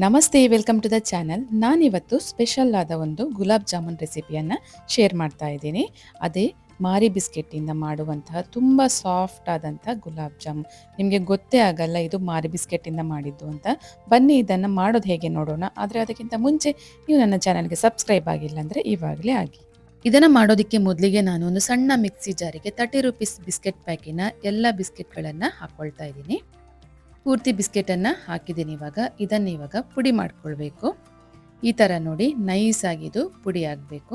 ನಮಸ್ತೆ, welcome to the channel. ನಾನಿವತ್ತು special ಆದ ಒಂದು ಗುಲಾಬ್ ಜಾಮೂನ್ ರೆಸಿಪಿಯನ್ನು ಶೇರ್ ಮಾಡ್ತಾ ಇದ್ದೀನಿ. ಅದೇ ಮಾರಿ ಬಿಸ್ಕೆಟ್ಟಿಂದ ಮಾಡುವಂತಹ ತುಂಬ ಸಾಫ್ಟ್ ಆದಂಥ ಗುಲಾಬ್ ಜಾಮೂನ್. ನಿಮಗೆ ಗೊತ್ತೇ ಆಗಲ್ಲ ಇದು ಮಾರಿ ಬಿಸ್ಕೆಟ್ಟಿಂದ ಮಾಡಿದ್ದು ಅಂತ. ಬನ್ನಿ, ಇದನ್ನು ಮಾಡೋದು ಹೇಗೆ ನೋಡೋಣ. ಆದರೆ ಅದಕ್ಕಿಂತ ಮುಂಚೆ ನೀವು ನನ್ನ ಚಾನಲ್ಗೆ ಸಬ್ಸ್ಕ್ರೈಬ್ ಆಗಿಲ್ಲ ಅಂದರೆ ಇವಾಗಲೇ ಆಗಿ. ಇದನ್ನು ಮಾಡೋದಕ್ಕೆ ಮೊದಲಿಗೆ ನಾನು ಒಂದು ಸಣ್ಣ ಮಿಕ್ಸಿ ಜಾರಿಗೆ ತರ್ಟಿ ರುಪೀಸ್ ಬಿಸ್ಕೆಟ್ ಪ್ಯಾಕಿನ ಎಲ್ಲ ಬಿಸ್ಕೆಟ್ಗಳನ್ನು ಹಾಕ್ಕೊಳ್ತಾ ಇದ್ದೀನಿ. ಪೂರ್ತಿ ಬಿಸ್ಕೆಟನ್ನು ಹಾಕಿದ್ದೀನಿ ಇವಾಗ. ಇದನ್ನು ಇವಾಗ ಪುಡಿ ಮಾಡಿಕೊಳ್ಬೇಕು. ಈ ಥರ ನೋಡಿ ನೈಸ್ ಇದು ಪುಡಿ ಆಗಬೇಕು.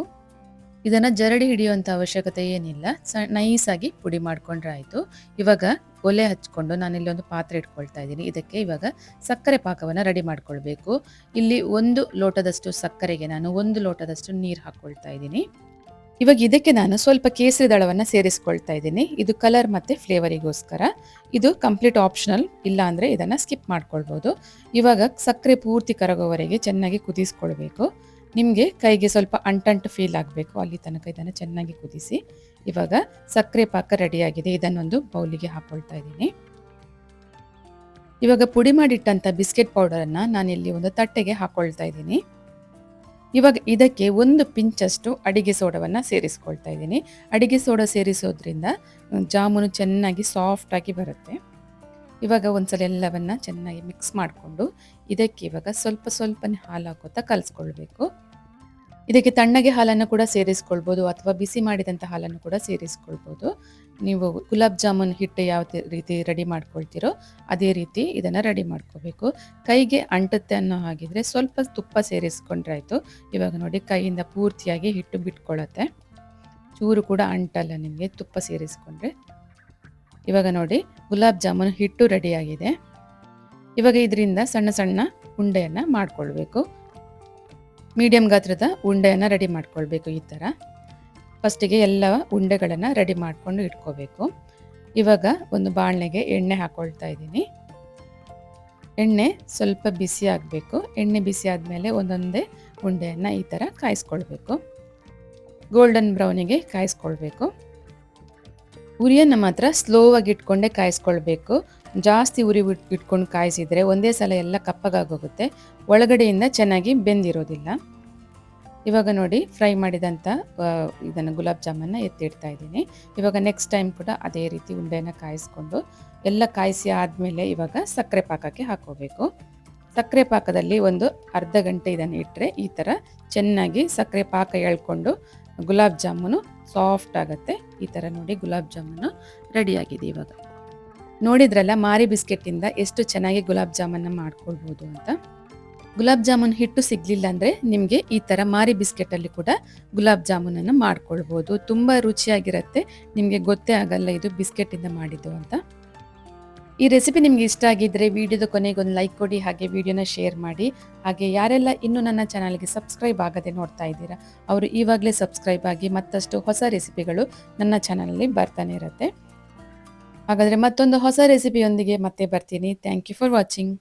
ಇದನ್ನು ಜರಡಿ ಹಿಡಿಯುವಂಥ ಅವಶ್ಯಕತೆ ಏನಿಲ್ಲ. ಸ ನೈಸಾಗಿ ಪುಡಿ ಮಾಡ್ಕೊಂಡ್ರೆ ಆಯಿತು. ಇವಾಗ ಒಲೆ ಹಚ್ಕೊಂಡು ನಾನಿಲ್ಲಿ ಒಂದು ಪಾತ್ರೆ ಇಟ್ಕೊಳ್ತಾ ಇದ್ದೀನಿ. ಇದಕ್ಕೆ ಇವಾಗ ಸಕ್ಕರೆ ಪಾಕವನ್ನು ರೆಡಿ ಮಾಡ್ಕೊಳ್ಬೇಕು. ಇಲ್ಲಿ ಒಂದು ಲೋಟದಷ್ಟು ಸಕ್ಕರೆಗೆ ನಾನು ಒಂದು ಲೋಟದಷ್ಟು ನೀರು ಹಾಕ್ಕೊಳ್ತಾ ಇದ್ದೀನಿ. ಇವಾಗ ಇದಕ್ಕೆ ನಾನು ಸ್ವಲ್ಪ ಕೇಸರಿ ದಳವನ್ನು ಸೇರಿಸ್ಕೊಳ್ತಾ ಇದ್ದೀನಿ. ಇದು ಕಲರ್ ಮತ್ತು ಫ್ಲೇವರಿಗೋಸ್ಕರ ಇದು ಕಂಪ್ಲೀಟ್ ಆಪ್ಷನಲ್ ಇಲ್ಲ ಅಂದರೆ ಇದನ್ನು ಸ್ಕಿಪ್ ಮಾಡ್ಕೊಳ್ಬೋದು. ಇವಾಗ ಸಕ್ಕರೆ ಪೂರ್ತಿ ಕರಗೋವರೆಗೆ ಚೆನ್ನಾಗಿ ಕುದಿಸ್ಕೊಳ್ಬೇಕು. ನಿಮಗೆ ಕೈಗೆ ಸ್ವಲ್ಪ ಅಂಟಂಟು ಫೀಲ್ ಆಗಬೇಕು. ಅಲ್ಲಿ ತನಕ ಇದನ್ನು ಚೆನ್ನಾಗಿ ಕುದಿಸಿ. ಇವಾಗ ಸಕ್ಕರೆ ಪಾಕ ರೆಡಿಯಾಗಿದೆ ಇದನ್ನೊಂದು ಬೌಲಿಗೆ ಹಾಕ್ಕೊಳ್ತಾ ಇದ್ದೀನಿ. ಇವಾಗ ಪುಡಿ ಮಾಡಿಟ್ಟಂಥ ಬಿಸ್ಕೆಟ್ ಪೌಡರನ್ನು ನಾನಿಲ್ಲಿ ಒಂದು ತಟ್ಟೆಗೆ ಹಾಕ್ಕೊಳ್ತಾ ಇದ್ದೀನಿ. ಇವಾಗ ಇದಕ್ಕೆ ಒಂದು ಪಿಂಚಷ್ಟು ಅಡಿಗೆ ಸೋಡವನ್ನು ಸೇರಿಸ್ಕೊಳ್ತಾ ಇದ್ದೀನಿ. ಅಡಿಗೆ ಸೋಡಾ ಸೇರಿಸೋದ್ರಿಂದ ಜಾಮೂನು ಚೆನ್ನಾಗಿ ಸಾಫ್ಟಾಗಿ ಬರುತ್ತೆ. ಇವಾಗ ಒಂದ್ಸಲ ಎಲ್ಲವನ್ನು ಚೆನ್ನಾಗಿ ಮಿಕ್ಸ್ ಮಾಡಿಕೊಂಡು, ಇದಕ್ಕೆ ಇವಾಗ ಸ್ವಲ್ಪ ಸ್ವಲ್ಪನೇ ಹಾಲು ಹಾಕೋತಾ ಕಲಿಸ್ಕೊಳ್ಬೇಕು. ಇದಕ್ಕೆ ತಣ್ಣಗೆ ಹಾಲನ್ನು ಕೂಡ ಸೇರಿಸ್ಕೊಳ್ಬೋದು ಅಥವಾ ಬಿಸಿ ಮಾಡಿದಂಥ ಹಾಲನ್ನು ಕೂಡ ಸೇರಿಸ್ಕೊಳ್ಬೋದು. ನೀವು ಗುಲಾಬ್ ಜಾಮೂನ್ ಹಿಟ್ಟು ಯಾವ ರೀತಿ ರೆಡಿ ಮಾಡ್ಕೊಳ್ತೀರೋ ಅದೇ ರೀತಿ ಇದನ್ನು ರೆಡಿ ಮಾಡ್ಕೋಬೇಕು. ಕೈಗೆ ಅಂಟುತ್ತೆ ಅನ್ನೋ ಹಾಗಿದ್ರೆ ಸ್ವಲ್ಪ ತುಪ್ಪ ಸೇರಿಸ್ಕೊಂಡ್ರೆ ಆಯಿತು ಇವಾಗ ನೋಡಿ ಕೈಯಿಂದ ಪೂರ್ತಿಯಾಗಿ ಹಿಟ್ಟು ಬಿಟ್ಕೊಳ್ಳುತ್ತೆ ಚೂರು ಕೂಡ ಅಂಟಲ್ಲ ನಿಮಗೆ ತುಪ್ಪ ಸೇರಿಸ್ಕೊಂಡ್ರೆ. ಇವಾಗ ನೋಡಿ ಗುಲಾಬ್ ಜಾಮೂನ್ ಹಿಟ್ಟು ರೆಡಿಯಾಗಿದೆ ಇವಾಗ ಇದರಿಂದ ಸಣ್ಣ ಸಣ್ಣ ಉಂಡೆಯನ್ನು ಮಾಡ್ಕೊಳ್ಬೇಕು. ಮೀಡಿಯಂ ಗಾತ್ರದ ಉಂಡೆಯನ್ನು ರೆಡಿ ಮಾಡ್ಕೊಳ್ಬೇಕು ಈ ಥರ ಫಸ್ಟಿಗೆ ಎಲ್ಲ ಉಂಡೆಗಳನ್ನು ರೆಡಿ ಮಾಡಿಕೊಂಡು ಇಟ್ಕೋಬೇಕು. ಇವಾಗ ಒಂದು ಬಾಣಲೆಗೆ ಎಣ್ಣೆ ಹಾಕ್ಕೊಳ್ತಾ ಇದ್ದೀನಿ. ಎಣ್ಣೆ ಸ್ವಲ್ಪ ಬಿಸಿ ಆಗಬೇಕು. ಎಣ್ಣೆ ಬಿಸಿ ಆದಮೇಲೆ ಒಂದೊಂದೇ ಉಂಡೆಯನ್ನು ಈ ಥರ ಕಾಯಿಸ್ಕೊಳ್ಬೇಕು. ಗೋಲ್ಡನ್ ಬ್ರೌನಿಗೆ ಕಾಯಿಸ್ಕೊಳ್ಬೇಕು. ಉರಿಯನ್ನು ಮಾತ್ರ ಸ್ಲೋವಾಗಿ ಇಟ್ಕೊಂಡೇ ಕಾಯಿಸ್ಕೊಳ್ಬೇಕು. ಜಾಸ್ತಿ ಉರಿ ಇಟ್ಕೊಂಡು ಕಾಯಿಸಿದರೆ ಒಂದೇ ಸಲ ಎಲ್ಲ ಕಪ್ಪಗಾಗೋಗುತ್ತೆ. ಒಳಗಡೆಯಿಂದ ಚೆನ್ನಾಗಿ ಬೆಂದಿರೋದಿಲ್ಲ. ಇವಾಗ ನೋಡಿ ಫ್ರೈ ಮಾಡಿದಂಥ ಇದನ್ನು ಗುಲಾಬ್ ಜಾಮನ್ನ ಎತ್ತಿಡ್ತಾ ಇದ್ದೀನಿ. ಇವಾಗ ನೆಕ್ಸ್ಟ್ ಟೈಮ್ ಕೂಡ ಅದೇ ರೀತಿ ಉಂಡೆನ ಕಾಯಿಸ್ಕೊಂಡು ಎಲ್ಲ ಕಾಯಿಸಿ ಆದಮೇಲೆ ಇವಾಗ ಸಕ್ಕರೆ ಪಾಕಕ್ಕೆ ಹಾಕೋಬೇಕು. ಸಕ್ಕರೆ ಪಾಕದಲ್ಲಿ ಒಂದು ಅರ್ಧ ಗಂಟೆ ಇದನ್ನು ಇಟ್ಟರೆ ಈ ಥರ ಚೆನ್ನಾಗಿ ಸಕ್ಕರೆ ಪಾಕ ಎಳ್ಕೊಂಡು ಗುಲಾಬ್ ಜಾಮೂನು ಸಾಫ್ಟ್ ಆಗುತ್ತೆ. ಈ ಥರ ನೋಡಿ ಗುಲಾಬ್ ಜಾಮೂನು ರೆಡಿಯಾಗಿದೆ ಇವಾಗ. ನೋಡಿದ್ರಲ್ಲ ಮಾರಿ ಬಿಸ್ಕೆಟಿಂದ ಎಷ್ಟು ಚೆನ್ನಾಗಿ ಗುಲಾಬ್ ಜಾಮೂನ್ನ ಮಾಡ್ಕೊಳ್ಬೋದು ಅಂತ. ಗುಲಾಬ್ ಜಾಮೂನ್ ಹಿಟ್ಟು ಸಿಗಲಿಲ್ಲ ಅಂದರೆ ನಿಮಗೆ ಈ ಥರ ಮಾರಿ ಬಿಸ್ಕೆಟಲ್ಲಿ ಕೂಡ ಗುಲಾಬ್ ಜಾಮೂನನ್ನು ಮಾಡ್ಕೊಳ್ಬೋದು. ತುಂಬ ರುಚಿಯಾಗಿರುತ್ತೆ. ನಿಮಗೆ ಗೊತ್ತೇ ಆಗಲ್ಲ ಇದು ಬಿಸ್ಕೆಟಿಂದ ಮಾಡಿದ್ದು ಅಂತ. ಈ ರೆಸಿಪಿ ನಿಮಗೆ ಇಷ್ಟ ಆಗಿದ್ದರೆ ವಿಡಿಯೋದ ಕೊನೆಗೆ ಒಂದು ಲೈಕ್ ಕೊಡಿ, ಹಾಗೆ ವಿಡಿಯೋನ ಶೇರ್ ಮಾಡಿ. ಹಾಗೆ ಯಾರೆಲ್ಲ ಇನ್ನೂ ನನ್ನ ಚಾನಲ್ಗೆ ಸಬ್ಸ್ಕ್ರೈಬ್ ಆಗದೆ ನೋಡ್ತಾ ಇದ್ದೀರಾ, ಅವರು ಈವಾಗಲೇ ಸಬ್ಸ್ಕ್ರೈಬ್ ಆಗಿ ಮತ್ತಷ್ಟು ಹೊಸ ರೆಸಿಪಿಗಳು ನನ್ನ ಚಾನಲಲ್ಲಿ ಬರ್ತಾನೆ ಇರುತ್ತೆ. ಹಾಗಾದರೆ ಮತ್ತೊಂದು ಹೊಸ ರೆಸಿಪಿಯೊಂದಿಗೆ ಮತ್ತೆ ಬರ್ತೀನಿ. Thank you for watching